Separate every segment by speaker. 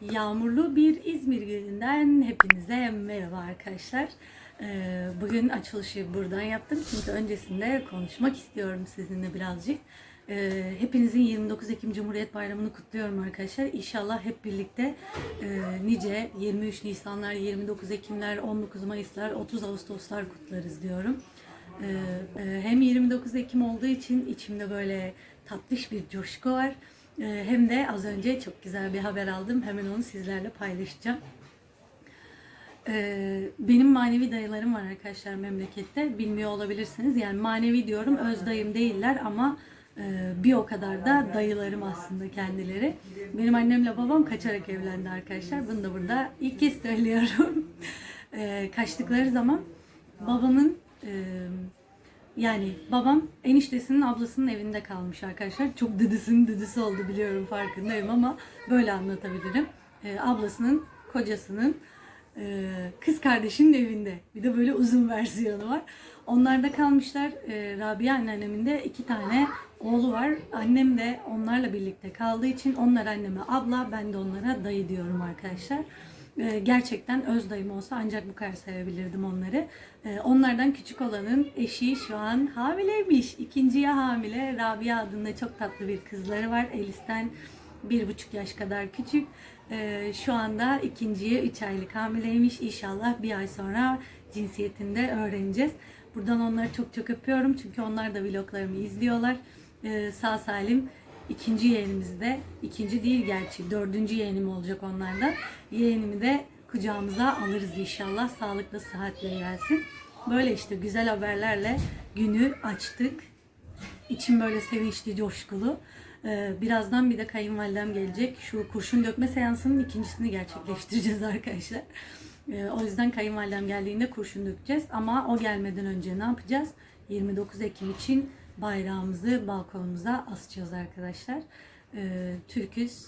Speaker 1: Yağmurlu bir İzmir gününden hepinize merhaba arkadaşlar. Ee, Bugün açılışı buradan yaptım çünkü öncesinde konuşmak istiyorum sizinle birazcık. Ee, Hepinizin 29 Ekim Cumhuriyet Bayramı'nı kutluyorum arkadaşlar. İnşallah hep birlikte e, nice 23 Nisanlar, 29 Ekimler, 19 Mayıslar, 30 Ağustoslar kutlarız diyorum. Ee, e, Hem 29 Ekim olduğu için içimde böyle tatlış bir coşku var. Ee, Hem de az önce çok güzel bir haber aldım. Hemen onu sizlerle paylaşacağım. Ee, Benim manevi dayılarım var arkadaşlar memlekette. Bilmiyor olabilirsiniz. Yani manevi diyorum öz dayım değiller ama e, bir o kadar da dayılarım aslında kendileri. Benim annemle babam kaçarak evlendi arkadaşlar. Bunu da burada ilk kez söylüyorum. Ee, Kaçtıkları zaman babamın e, yani babam eniştesinin ablasının evinde kalmış arkadaşlar. Çok dıdısının dıdısı oldu biliyorum farkındayım ama böyle anlatabilirim. Ee, ablasının, kocasının, e, kız kardeşinin evinde. Bir de böyle uzun versiyonu var. Onlar da kalmışlar. Ee, Rabia anneannemin de iki tane oğlu var. Annem de onlarla birlikte kaldığı için onlar anneme abla, ben de onlara dayı diyorum arkadaşlar. Ee, gerçekten öz dayım olsa ancak bu kadar sevebilirdim onları. Ee, onlardan küçük olanın eşi şu an hamileymiş. İkinciye hamile. Rabia adında çok tatlı bir kızları var. Elis'ten bir buçuk yaş kadar küçük. Ee, şu anda ikinciye 3 aylık hamileymiş. İnşallah bir ay sonra cinsiyetini de öğreneceğiz. Buradan onları çok çok öpüyorum. Çünkü onlar da vloglarımı izliyorlar. Sağ salim ikinci yeğenimiz de, ikinci değil gerçi dördüncü yeğenim olacak onlardan. Yeğenimi de kucağımıza alırız inşallah. Sağlıklı, sıhhatle gelsin. Böyle işte güzel haberlerle günü açtık. İçim böyle sevinçli, coşkulu. Ee, birazdan bir de kayınvalidem gelecek. Şu kurşun dökme seansının ikincisini gerçekleştireceğiz arkadaşlar. Ee, o yüzden kayınvalidem geldiğinde kurşun dökeceğiz. Ama o gelmeden önce ne yapacağız? 29 Ekim için bayrağımızı balkonumuza asacağız arkadaşlar. Ee, Türküz.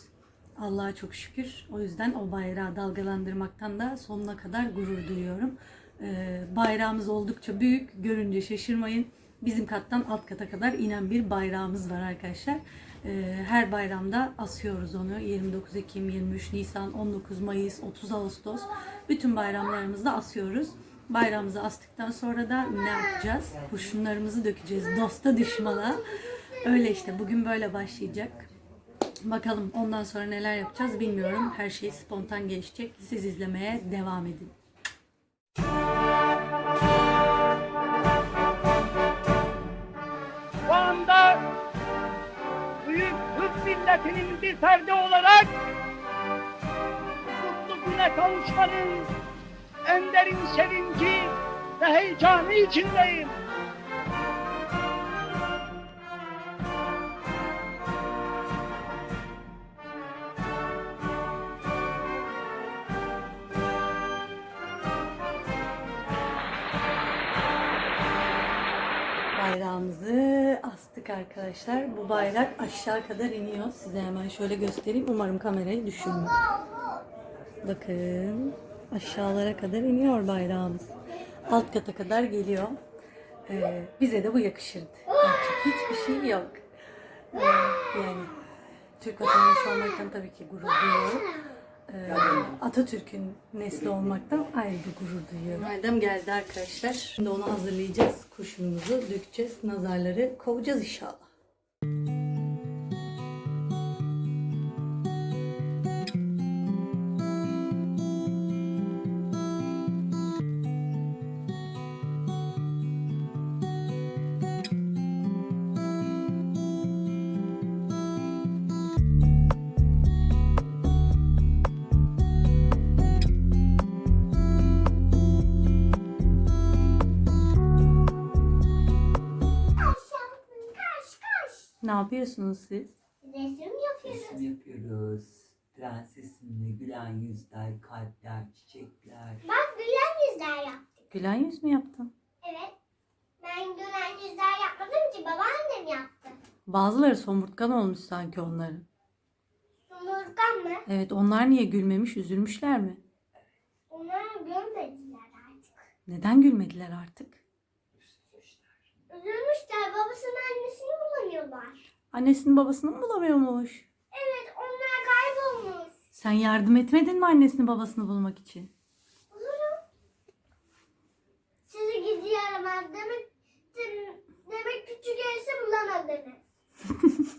Speaker 1: Allah'a çok şükür. O yüzden o bayrağı dalgalandırmaktan da sonuna kadar gurur duyuyorum. Ee, bayrağımız oldukça büyük. Görünce şaşırmayın. Bizim kattan alt kata kadar inen bir bayrağımız var arkadaşlar. Ee, her bayramda asıyoruz onu. 29 Ekim, 23 Nisan, 19 Mayıs, 30 Ağustos. Bütün bayramlarımızda asıyoruz. Bayramımızı astıktan sonra da ne yapacağız? Kurşunlarımızı dökeceğiz dosta düşmana. Öyle işte bugün böyle başlayacak. Bakalım ondan sonra neler yapacağız bilmiyorum. Her şey spontan geçecek. Siz izlemeye devam edin.
Speaker 2: Şu anda büyük Türk milletinin bir ferdi olarak mutlu güne kavuşmanın en derin sevinci ve heyecanı içindeyim.
Speaker 1: Bayrağımızı astık arkadaşlar. Bu bayrak aşağı kadar iniyor. Size hemen şöyle göstereyim. Umarım kamerayı düşürmüyor. Bakın aşağılara kadar iniyor bayrağımız. Alt kata kadar geliyor. Ee, bize de bu yakışırdı. Yapacak hiçbir şey yok. Ee, yani Türk vatandaşı olmaktan tabii ki gurur duyuyorum. Ee, Atatürk'ün nesli olmaktan ayrı bir gurur duyuyorum. Madem geldi arkadaşlar. Şimdi onu hazırlayacağız. Kurşunumuzu dökeceğiz. Nazarları kovacağız inşallah. Yapıyorsunuz siz?
Speaker 3: Resim yapıyoruz.
Speaker 4: Resim yapıyoruz. Prensesimle gülen yüzler, kalpler, çiçekler.
Speaker 3: Bak gülen yüzler yaptık.
Speaker 1: Gülen yüz mü yaptın?
Speaker 3: Evet. Ben gülen yüzler yapmadım ki babaannem yaptı.
Speaker 1: Bazıları somurtkan olmuş sanki onların.
Speaker 3: Sumurgan mı?
Speaker 1: Evet onlar niye gülmemiş, üzülmüşler mi?
Speaker 3: Onlar görmediler artık.
Speaker 1: Neden gülmediler artık?
Speaker 3: Üzülmüşler babasının annesini bulamıyorlar.
Speaker 1: Annesinin babasını mı bulamıyormuş?
Speaker 3: Evet onlar kaybolmuş.
Speaker 1: Sen yardım etmedin mi annesini babasını bulmak için?
Speaker 3: Bulurum. Sizi yaramaz demek dem- demek küçük elisi bulamadınız.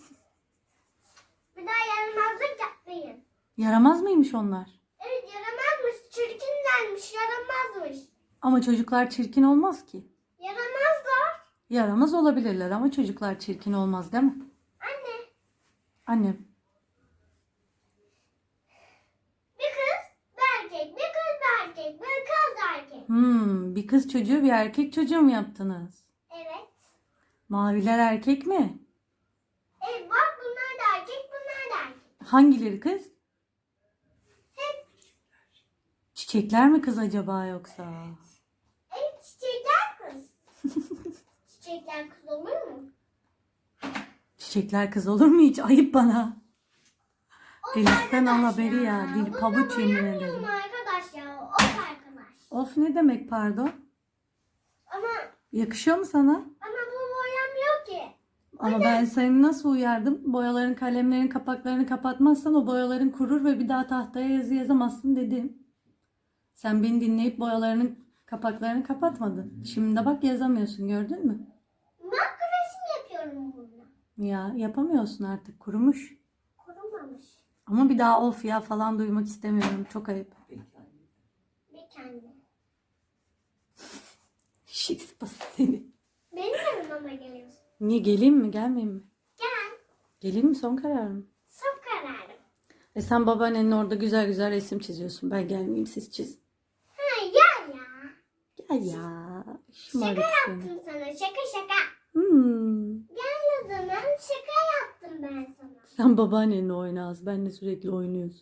Speaker 3: Bir daha yaramazlık yapmayın.
Speaker 1: Yaramaz mıymış onlar?
Speaker 3: Evet yaramazmış, çirkinlermiş, yaramazmış.
Speaker 1: Ama çocuklar çirkin olmaz ki. Yaramaz olabilirler ama çocuklar çirkin olmaz değil mi?
Speaker 3: Anne,
Speaker 1: Annem.
Speaker 3: bir kız, bir erkek, bir kız, bir erkek, bir kız, erkek.
Speaker 1: Hmm, bir kız çocuğu bir erkek çocuğu mu yaptınız?
Speaker 3: Evet.
Speaker 1: Maviler erkek mi?
Speaker 3: Evet bak bunlar da erkek, bunlar da erkek.
Speaker 1: Hangileri kız?
Speaker 3: Hep
Speaker 1: Çiçekler mi kız acaba yoksa?
Speaker 3: evet çiçekler kız. çiçekler kız olur mu?
Speaker 1: Çiçekler kız olur mu hiç? Ayıp bana. Denizden al haberi ya. Dil pabuç yemin ederim.
Speaker 3: arkadaş ya. Of arkadaş.
Speaker 1: Of ne demek pardon?
Speaker 3: Ama
Speaker 1: Yakışıyor mu sana?
Speaker 3: ama bu boyamıyor ki.
Speaker 1: Ama ben seni nasıl uyardım? Boyaların kalemlerin kapaklarını kapatmazsan o boyaların kurur ve bir daha tahtaya yazı yazamazsın dedim. Sen beni dinleyip boyalarının kapaklarını kapatmadın. Şimdi de bak yazamıyorsun gördün mü?
Speaker 3: Bak resim yapıyorum bununla.
Speaker 1: Ya yapamıyorsun artık kurumuş.
Speaker 3: Kurumamış.
Speaker 1: Ama bir daha of ya falan duymak istemiyorum. Çok ayıp.
Speaker 3: Bir kendi.
Speaker 1: Şiş sıpası seni.
Speaker 3: Benim yanıma geliyorsun.
Speaker 1: Niye geleyim mi gelmeyeyim mi?
Speaker 3: Gel.
Speaker 1: Geleyim mi son karar mı?
Speaker 3: Son kararım.
Speaker 1: E sen babaannenin orada güzel güzel resim çiziyorsun. Ben gelmeyeyim siz çizin.
Speaker 3: Ha gel ya.
Speaker 1: Gel ya. Şımarık
Speaker 3: Şaka
Speaker 1: seni.
Speaker 3: yaptım sana. Şaka şaka.
Speaker 1: Hmm.
Speaker 3: Gel o zaman. Şaka yaptım ben sana.
Speaker 1: Sen babaannenle oyna az. Benle sürekli oynuyorsun.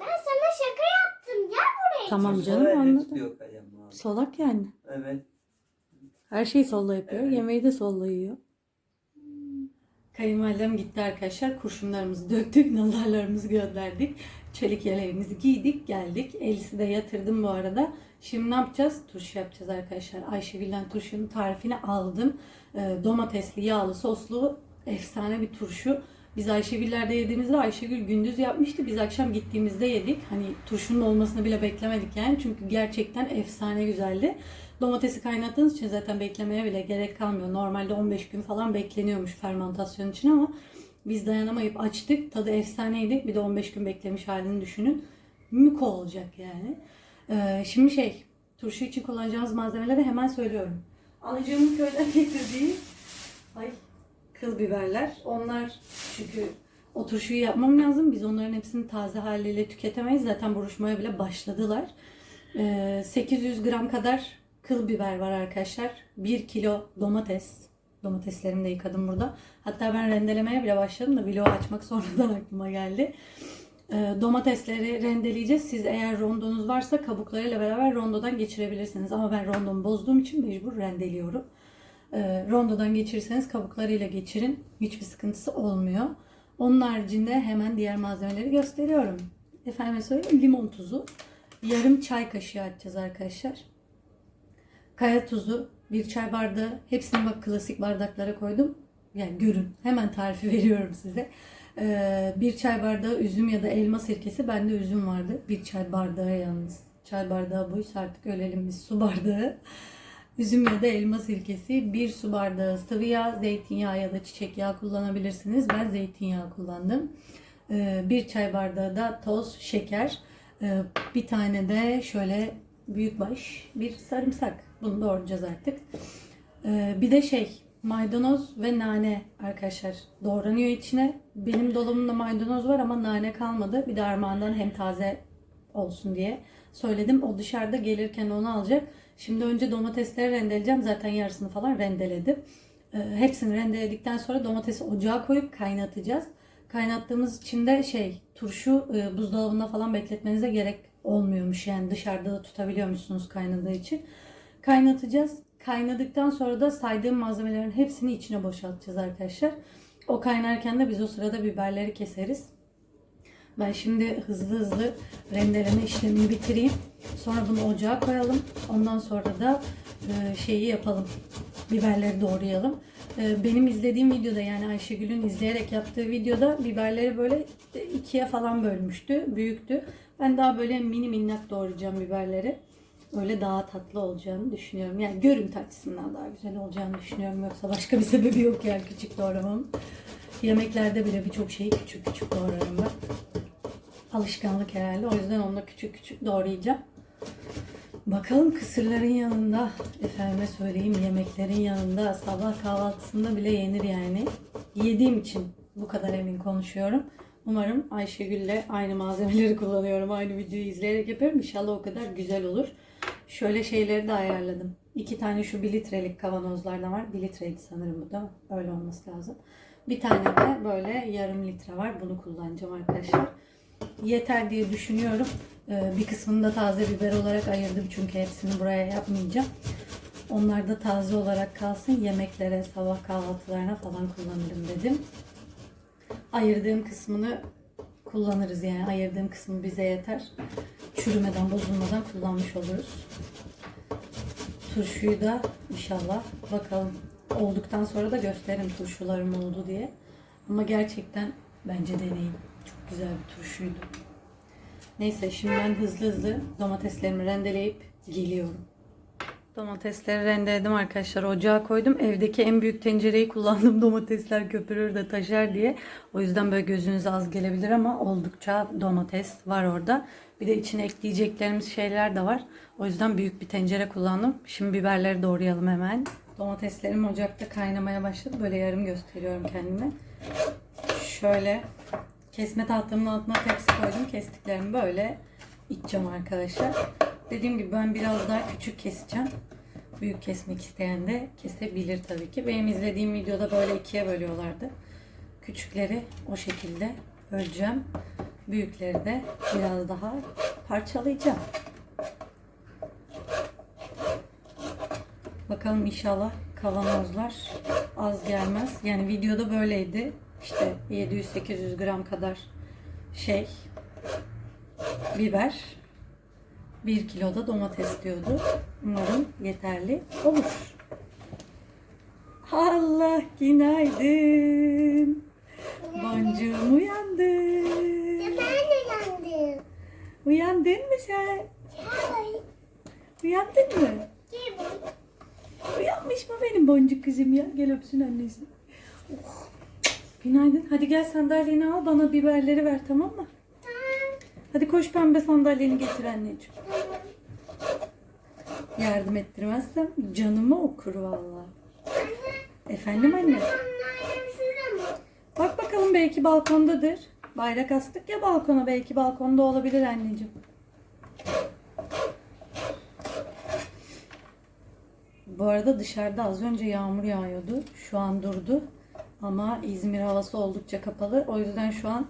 Speaker 3: Ben sana şaka yaptım. Gel buraya.
Speaker 1: Tamam canım anladım.
Speaker 4: tutuyor kalem abi.
Speaker 1: Solak yani.
Speaker 4: Evet.
Speaker 1: Her şeyi solla yapıyor.
Speaker 4: Evet.
Speaker 1: Yemeği de solla yiyor. Kayınvalidem gitti arkadaşlar. Kurşunlarımızı döktük. Nazarlarımızı gönderdik. Çelik yeleğimizi giydik. Geldik. Elisi de yatırdım bu arada. Şimdi ne yapacağız? Turşu yapacağız arkadaşlar. Ayşegül'den turşunun tarifini aldım. Ee, domatesli, yağlı, soslu efsane bir turşu. Biz Ayşegül'lerde yediğimizde Ayşegül gündüz yapmıştı. Biz akşam gittiğimizde yedik. Hani turşunun olmasını bile beklemedik yani. Çünkü gerçekten efsane güzeldi. Domatesi kaynattığınız için zaten beklemeye bile gerek kalmıyor. Normalde 15 gün falan bekleniyormuş fermentasyon için ama biz dayanamayıp açtık. Tadı efsaneydi. Bir de 15 gün beklemiş halini düşünün. Mük olacak yani. Ee, şimdi şey, turşu için kullanacağımız malzemeleri hemen söylüyorum. Anacığımın köyden getirdiği ay, kıl biberler. Onlar çünkü o turşuyu yapmam lazım. Biz onların hepsini taze haliyle tüketemeyiz. Zaten buruşmaya bile başladılar. Ee, 800 gram kadar kıl biber var arkadaşlar. 1 kilo domates. Domateslerimi de yıkadım burada. Hatta ben rendelemeye bile başladım da vlogu açmak sonradan aklıma geldi. Ee, domatesleri rendeleyeceğiz. Siz eğer rondonuz varsa kabuklarıyla beraber rondodan geçirebilirsiniz. Ama ben rondomu bozduğum için mecbur rendeliyorum. Ee, rondodan geçirirseniz kabuklarıyla geçirin. Hiçbir sıkıntısı olmuyor. Onun haricinde hemen diğer malzemeleri gösteriyorum. Efendim söyleyeyim limon tuzu. Yarım çay kaşığı atacağız arkadaşlar. Kaya tuzu, bir çay bardağı. Hepsini bak klasik bardaklara koydum. Yani görün. Hemen tarifi veriyorum size. Ee, bir çay bardağı üzüm ya da elma sirkesi. Bende üzüm vardı. Bir çay bardağı yalnız. Çay bardağı buysa artık ölelim biz. Su bardağı. Üzüm ya da elma sirkesi. Bir su bardağı sıvı yağ, zeytinyağı ya da çiçek yağı kullanabilirsiniz. Ben zeytinyağı kullandım. Ee, bir çay bardağı da toz şeker. Ee, bir tane de şöyle büyükbaş bir sarımsak. Bunu doğrayacağız artık. Bir de şey maydanoz ve nane arkadaşlar doğranıyor içine. Benim dolabımda maydanoz var ama nane kalmadı. Bir de armağandan hem taze olsun diye söyledim. O dışarıda gelirken onu alacak. Şimdi önce domatesleri rendeleyeceğim. Zaten yarısını falan rendeledim. Ee, hepsini rendeledikten sonra domatesi ocağa koyup kaynatacağız. Kaynattığımız için de şey turşu e, buzdolabında falan bekletmenize gerek olmuyormuş. Yani dışarıda da tutabiliyormuşsunuz kaynadığı için. Kaynatacağız. Kaynadıktan sonra da saydığım malzemelerin hepsini içine boşaltacağız arkadaşlar. O kaynarken de biz o sırada biberleri keseriz. Ben şimdi hızlı hızlı rendeleme işlemini bitireyim. Sonra bunu ocağa koyalım. Ondan sonra da e, şeyi yapalım. Biberleri doğrayalım. Ee, benim izlediğim videoda yani Ayşegül'ün izleyerek yaptığı videoda biberleri böyle ikiye falan bölmüştü. Büyüktü. Ben daha böyle mini minnak doğrayacağım biberleri. Öyle daha tatlı olacağını düşünüyorum. Yani görüntü açısından daha güzel olacağını düşünüyorum. Yoksa başka bir sebebi yok yani küçük doğramamın. Yemeklerde bile birçok şeyi küçük küçük doğrarım ben. Alışkanlık herhalde. O yüzden onu da küçük küçük doğrayacağım. Bakalım kısırların yanında, efendime söyleyeyim yemeklerin yanında, sabah kahvaltısında bile yenir yani. Yediğim için bu kadar emin konuşuyorum. Umarım Ayşegül'le aynı malzemeleri kullanıyorum. Aynı videoyu izleyerek yapıyorum. İnşallah o kadar güzel olur. Şöyle şeyleri de ayarladım. İki tane şu 1 litrelik kavanozlardan var. 1 litreydi sanırım bu da. Öyle olması lazım. Bir tane de böyle yarım litre var. Bunu kullanacağım arkadaşlar yeter diye düşünüyorum. Ee, Bir kısmını da taze biber olarak ayırdım çünkü hepsini buraya yapmayacağım. Onlar da taze olarak kalsın. Yemeklere, sabah kahvaltılarına falan kullanırım dedim. Ayırdığım kısmını kullanırız yani. Ayırdığım kısmı bize yeter. Çürümeden, bozulmadan kullanmış oluruz. Turşuyu da inşallah bakalım olduktan sonra da gösteririm turşularım oldu diye. Ama gerçekten bence deneyin. Çok güzel bir turşuydu. Neyse şimdi ben hızlı hızlı domateslerimi rendeleyip geliyorum. Domatesleri rendeledim arkadaşlar. Ocağa koydum. Evdeki en büyük tencereyi kullandım. Domatesler köpürür de taşar diye. O yüzden böyle gözünüze az gelebilir ama oldukça domates var orada. Bir de içine ekleyeceklerimiz şeyler de var. O yüzden büyük bir tencere kullandım. Şimdi biberleri doğrayalım hemen. Domateslerim ocakta kaynamaya başladı. Böyle yarım gösteriyorum kendime. Şöyle kesme tahtamın altına tepsi koydum. Kestiklerimi böyle içeceğim arkadaşlar. Dediğim gibi ben biraz daha küçük keseceğim. Büyük kesmek isteyen de kesebilir tabii ki. Benim izlediğim videoda böyle ikiye bölüyorlardı. Küçükleri o şekilde böleceğim. Büyükleri de biraz daha parçalayacağım. Bakalım inşallah kavanozlar az gelmez. Yani videoda böyleydi. İşte 700-800 gram kadar şey biber. 1 kilo da domates diyordu. Umarım yeterli olur. Allah günaydın. Boncuğum uyandı.
Speaker 3: Ben de yandım.
Speaker 1: Uyandın mı sen?
Speaker 3: Hayır.
Speaker 1: Uyandın mı? Uyanmış mı benim boncuk kızım ya? Gel öpsün annesi. Oh. Günaydın. Hadi gel sandalyeni al bana biberleri ver tamam mı? Hadi koş pembe sandalyeni getir anneciğim. Yardım ettirmezsem canımı okur valla. Efendim anne? Bak bakalım belki balkondadır. Bayrak astık ya balkona belki balkonda olabilir anneciğim. Bu arada dışarıda az önce yağmur yağıyordu. Şu an durdu. Ama İzmir havası oldukça kapalı. O yüzden şu an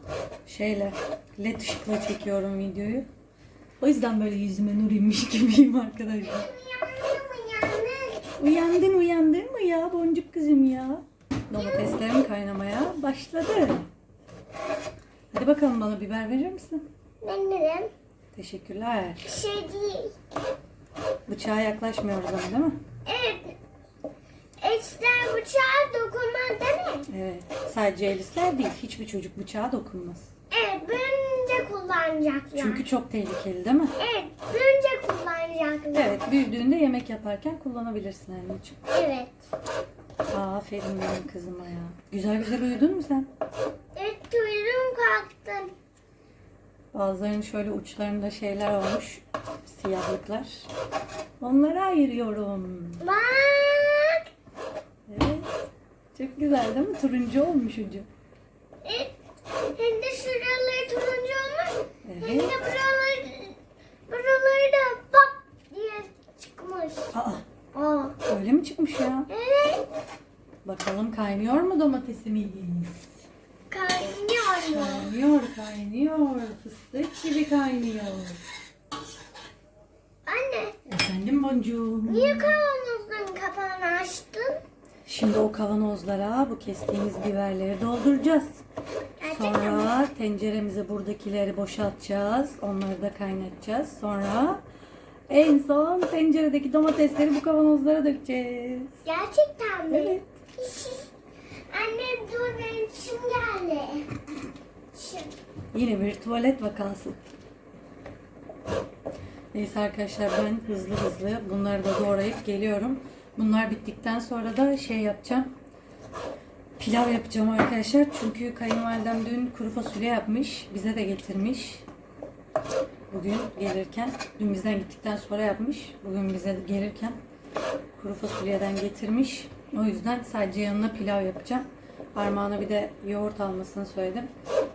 Speaker 1: şeyle led ışıkla çekiyorum videoyu. O yüzden böyle yüzüme nur inmiş gibiyim arkadaşlar. Uyandın uyandın mı ya boncuk kızım ya? Domateslerim kaynamaya başladı. Hadi bakalım bana biber verir misin?
Speaker 3: Dedim.
Speaker 1: Teşekkürler.
Speaker 3: Bir şey değil.
Speaker 1: Bıçağa yaklaşmıyoruz ama değil mi?
Speaker 3: Evet. Eşler bıçağa dokunmaz değil mi?
Speaker 1: Evet. Sadece Elisler değil. Hiçbir çocuk bıçağa dokunmaz.
Speaker 3: Evet, büyünce kullanacaklar.
Speaker 1: Çünkü çok tehlikeli değil mi?
Speaker 3: Evet, büyünce kullanacaklar.
Speaker 1: Evet. Büyüdüğünde yemek yaparken kullanabilirsin anneciğim.
Speaker 3: Evet.
Speaker 1: Aferin benim kızıma ya. Güzel güzel uyudun mu sen?
Speaker 3: Evet, duydum kalktım.
Speaker 1: Bazılarının şöyle uçlarında şeyler olmuş. Siyahlıklar. Onları ayırıyorum.
Speaker 3: Bak.
Speaker 1: Evet. Çok güzel değil mi? Turuncu olmuş ucu.
Speaker 3: Evet. Hem de şuraları turuncu olmuş. Hem
Speaker 1: Evet.
Speaker 3: de buraları, buraları da pop diye çıkmış.
Speaker 1: Aa,
Speaker 3: Aa.
Speaker 1: öyle mi çıkmış ya?
Speaker 3: Evet.
Speaker 1: Bakalım kaynıyor mu domatesimiz?
Speaker 3: Kaynıyor?
Speaker 1: Kaynıyor, kaynıyor. Fıstık gibi kaynıyor.
Speaker 3: Anne,
Speaker 1: Efendim boncuğum.
Speaker 3: niye kavanozların kapağını açtın?
Speaker 1: Şimdi o kavanozlara bu kestiğimiz biberleri dolduracağız. Sonra tenceremize buradakileri boşaltacağız. Onları da kaynatacağız. Sonra en son tenceredeki domatesleri bu kavanozlara dökeceğiz.
Speaker 3: Gerçekten mi?
Speaker 1: Evet.
Speaker 3: Anne dur benim çişim geldi.
Speaker 1: Yine bir tuvalet vakası. Neyse arkadaşlar ben hızlı hızlı bunları da doğrayıp geliyorum. Bunlar bittikten sonra da şey yapacağım. Pilav yapacağım arkadaşlar. Çünkü kayınvalidem dün kuru fasulye yapmış. Bize de getirmiş. Bugün gelirken. Dün bizden gittikten sonra yapmış. Bugün bize gelirken kuru fasulyeden getirmiş. O yüzden sadece yanına pilav yapacağım. Armağan'a bir de yoğurt almasını söyledim.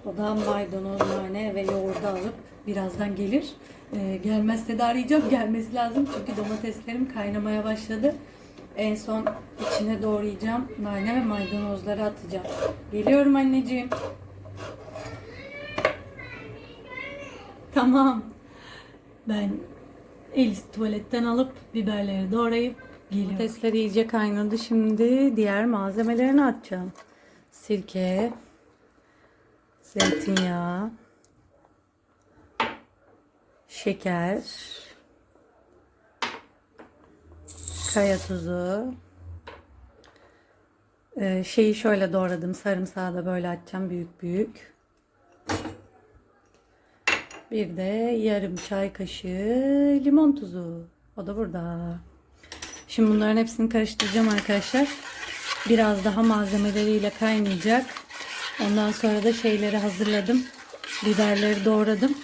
Speaker 1: O da maydanoz, nane ve yoğurdu alıp birazdan gelir. Ee, gelmezse de arayacağım. Gelmesi lazım çünkü domateslerim kaynamaya başladı. En son içine doğrayacağım. Nane ve maydanozları atacağım. Geliyorum anneciğim. Tamam. Ben Elis tuvaletten alıp biberleri doğrayıp geliyorum. Domatesler iyice kaynadı. Şimdi diğer malzemelerini atacağım. Sirke, zeytinyağı, şeker, kaya tuzu. Ee, şeyi şöyle doğradım. Sarımsağı da böyle atacağım büyük büyük. Bir de yarım çay kaşığı limon tuzu. O da burada. Şimdi bunların hepsini karıştıracağım arkadaşlar. Biraz daha malzemeleriyle kaynayacak. Ondan sonra da şeyleri hazırladım. Biberleri doğradım.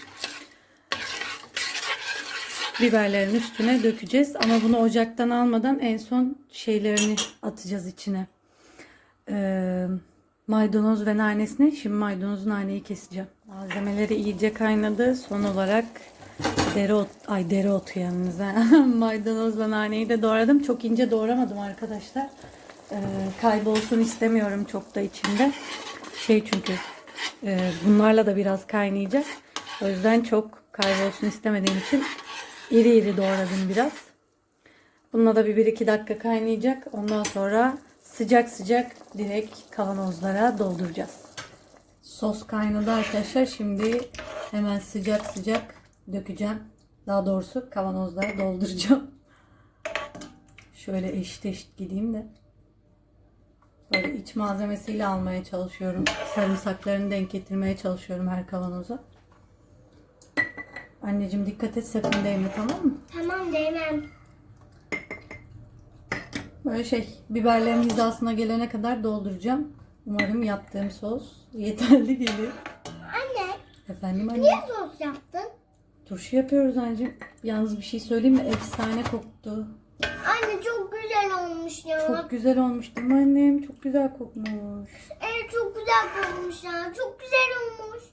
Speaker 1: Biberlerin üstüne dökeceğiz. Ama bunu ocaktan almadan en son şeylerini atacağız içine. Ee, maydanoz ve nanesini. Şimdi maydanoz naneyi keseceğim. Malzemeleri iyice kaynadı. Son olarak dereot, ay dereotu yanınıza. Maydanozla naneyi de doğradım. Çok ince doğramadım arkadaşlar. Ee, kaybolsun istemiyorum çok da içinde. Şey çünkü e, bunlarla da biraz kaynayacak. O yüzden çok kaybolsun istemediğim için iri iri doğradım biraz. Bununla da bir 1-2 dakika kaynayacak. Ondan sonra sıcak sıcak direkt kavanozlara dolduracağız. Sos kaynadı arkadaşlar. Şimdi hemen sıcak sıcak dökeceğim. Daha doğrusu kavanozlara dolduracağım. Şöyle eşit eşit gideyim de. Böyle iç malzemesiyle almaya çalışıyorum. Sarımsaklarını denk getirmeye çalışıyorum her kavanoza. Anneciğim dikkat et sakın değme tamam mı?
Speaker 3: Tamam demem.
Speaker 1: Böyle şey biberlerin hizasına gelene kadar dolduracağım. Umarım yaptığım sos yeterli gelir.
Speaker 3: Anne
Speaker 1: Efendim anne.
Speaker 3: niye sos yaptın?
Speaker 1: Turşu yapıyoruz anneciğim. Yalnız bir şey söyleyeyim mi? Efsane koktu.
Speaker 3: Anne çok güzel olmuş ya.
Speaker 1: Çok güzel olmuş değil mi annem? Çok güzel kokmuş.
Speaker 3: Evet çok güzel olmuş ya. Çok güzel olmuş.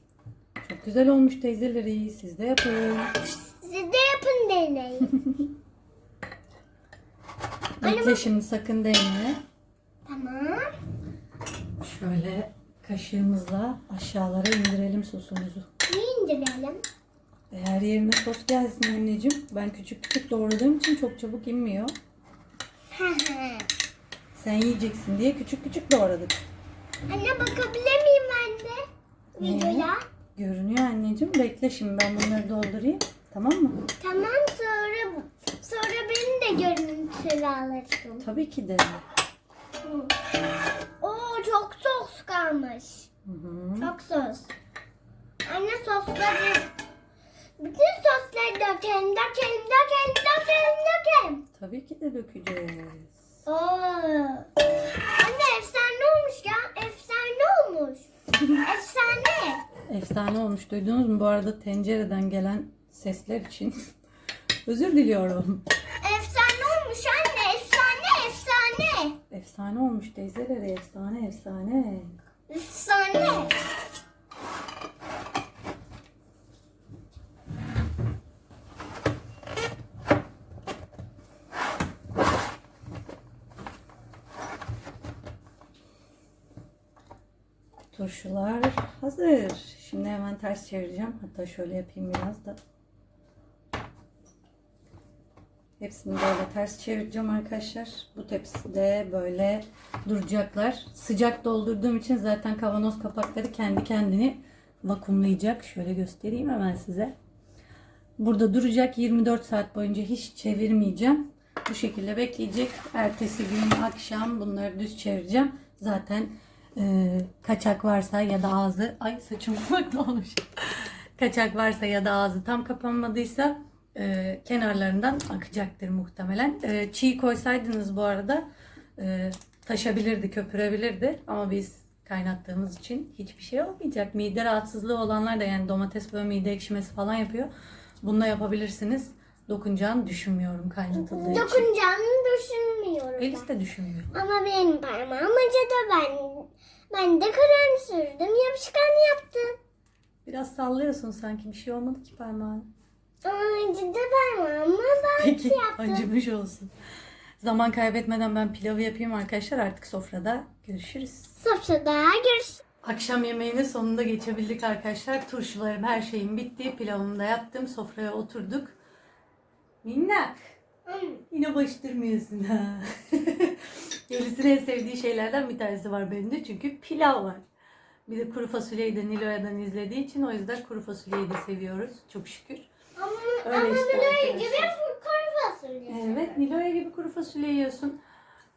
Speaker 1: Güzel olmuş teyzeleri. Siz de yapın.
Speaker 3: Siz de yapın deneyin.
Speaker 1: Bekle şimdi sakın değme.
Speaker 3: tamam.
Speaker 1: Şöyle kaşığımızla aşağılara indirelim sosumuzu.
Speaker 3: Bir indirelim.
Speaker 1: E, Her yerine sos gelsin anneciğim. Ben küçük küçük doğradığım için çok çabuk inmiyor. Sen yiyeceksin diye küçük küçük doğradık.
Speaker 3: Anne bakabilir miyim ben de? Videoya.
Speaker 1: Görünüyor anneciğim. Bekle şimdi ben bunları doldurayım. Tamam mı?
Speaker 3: Tamam sonra sonra beni de görüntülü alırsın.
Speaker 1: Tabii ki de.
Speaker 3: Oo çok sos kalmış.
Speaker 1: Hı hı.
Speaker 3: Çok sos. Anne sosları bütün sosları dökelim, dökelim, dökelim, dökelim, dökelim.
Speaker 1: Tabii ki de dökeceğiz.
Speaker 3: Oo. Anne efsane olmuş ya. Efsane olmuş. efsane.
Speaker 1: Efsane olmuş. Duydunuz mu? Bu arada tencereden gelen sesler için özür diliyorum.
Speaker 3: Efsane olmuş anne. Efsane, efsane.
Speaker 1: Efsane olmuş teyzeleri. Efsane efsane.
Speaker 3: Efsane.
Speaker 1: Turşular hazır. Şimdi hemen ters çevireceğim. Hatta şöyle yapayım biraz da. Hepsini böyle ters çevireceğim arkadaşlar. Bu tepside böyle duracaklar. Sıcak doldurduğum için zaten kavanoz kapakları kendi kendini vakumlayacak. Şöyle göstereyim hemen size. Burada duracak 24 saat boyunca hiç çevirmeyeceğim. Bu şekilde bekleyecek. Ertesi gün akşam bunları düz çevireceğim. Zaten e, kaçak varsa ya da ağzı ay saçım ne olmuş. kaçak varsa ya da ağzı tam kapanmadıysa e, kenarlarından akacaktır muhtemelen. E, çiğ koysaydınız bu arada e, taşabilirdi, köpürebilirdi ama biz kaynattığımız için hiçbir şey olmayacak. Mide rahatsızlığı olanlar da yani domates böyle mide ekşimesi falan yapıyor. Bunu da yapabilirsiniz. Dokunacağını düşünmüyorum kaynatıldığı için.
Speaker 3: Dokunacağını düşünmüyorum.
Speaker 1: Elis de düşünmüyor.
Speaker 3: Ama benim parmağım acıdı ben. Ben de krem sürdüm. Yapışkan yaptım.
Speaker 1: Biraz sallıyorsun sanki bir şey olmadı ki parmağın.
Speaker 3: Ama acıdı parmağım ama ben
Speaker 1: Peki
Speaker 3: yaptım.
Speaker 1: acımış olsun. Zaman kaybetmeden ben pilavı yapayım arkadaşlar. Artık sofrada görüşürüz.
Speaker 3: Sofrada görüşürüz.
Speaker 1: Akşam yemeğine sonunda geçebildik arkadaşlar. Turşularım her şeyim bitti. Pilavımı da yaptım. Sofraya oturduk. Minnak. Yine baştırmıyorsun ha. Yelis'in en sevdiği şeylerden bir tanesi var benim de. Çünkü pilav var. Bir de kuru fasulyeyi de Nilo'yadan izlediği için o yüzden kuru fasulyeyi de seviyoruz. Çok şükür.
Speaker 3: Ama,
Speaker 1: Öyle
Speaker 3: ama
Speaker 1: işte arkadaşlar.
Speaker 3: gibi kuru fasulye.
Speaker 1: Evet Nilo'ya gibi kuru fasulye yiyorsun.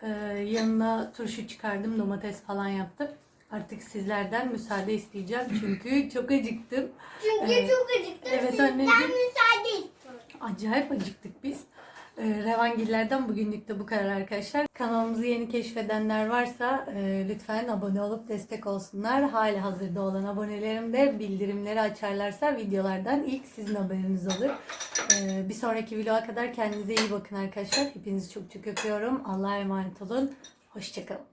Speaker 1: Ee, yanına turşu çıkardım. Domates falan yaptım. Artık sizlerden müsaade isteyeceğim. Çünkü çok acıktım.
Speaker 3: Çünkü
Speaker 1: Evet.
Speaker 3: çok acıktım.
Speaker 1: Evet
Speaker 3: Sizden
Speaker 1: anneciğim.
Speaker 3: müsaade istiyorum.
Speaker 1: Acayip acıktık biz. Ee, Revangiller'den bugünlük de bu kadar arkadaşlar. Kanalımızı yeni keşfedenler varsa e, lütfen abone olup destek olsunlar. Hali hazırda olan abonelerim de bildirimleri açarlarsa videolardan ilk sizin haberiniz olur. Ee, bir sonraki vloga kadar kendinize iyi bakın arkadaşlar. Hepinizi çok çok öpüyorum. Allah'a emanet olun. Hoşçakalın.